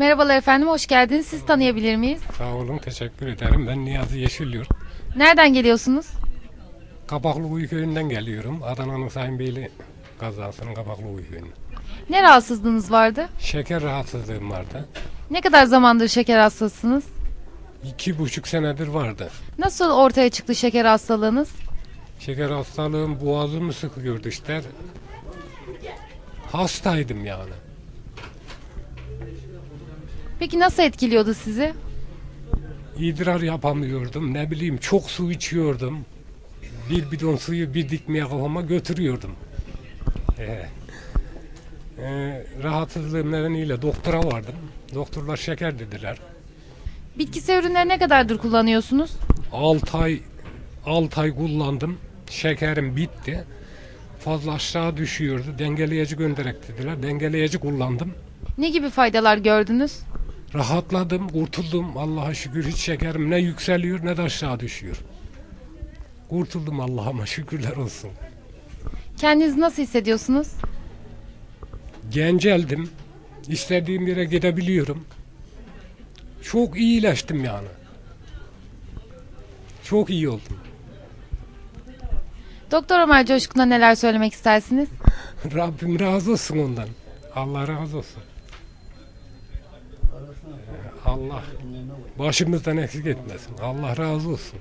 Merhabalar efendim, hoş geldiniz. Siz tanıyabilir miyiz? Sağ olun, teşekkür ederim. Ben Niyazi Yeşilyurt. Nereden geliyorsunuz? Kabaklıuyu köyünden geliyorum. Adana'nın Sayın Beyli kazasının Kabaklıuyu köyünden. Ne rahatsızlığınız vardı? Şeker rahatsızlığım vardı. Ne kadar zamandır şeker hastasınız? İki buçuk senedir vardı. Nasıl ortaya çıktı şeker hastalığınız? Şeker hastalığım boğazımı sıkıyordu işte. Hastaydım yani. Peki nasıl etkiliyordu sizi? İdrar yapamıyordum. Ne bileyim çok su içiyordum. Bir bidon suyu bir dikmeye kafama götürüyordum. Ee, e, rahatsızlığım nedeniyle doktora vardım. Doktorlar şeker dediler. Bitkisel ürünleri ne kadardır kullanıyorsunuz? 6 ay 6 ay kullandım. Şekerim bitti. Fazla aşağı düşüyordu. Dengeleyici gönderek dediler. Dengeleyici kullandım. Ne gibi faydalar gördünüz? Rahatladım, kurtuldum. Allah'a şükür hiç şekerim ne yükseliyor ne de aşağı düşüyor. Kurtuldum Allah'ıma şükürler olsun. Kendinizi nasıl hissediyorsunuz? Genceldim. İstediğim yere gidebiliyorum. Çok iyileştim yani. Çok iyi oldum. Doktor Ömer Coşkun'a neler söylemek istersiniz? Rabbim razı olsun ondan. Allah razı olsun. Allah başımızdan eksik etmesin. Allah razı olsun.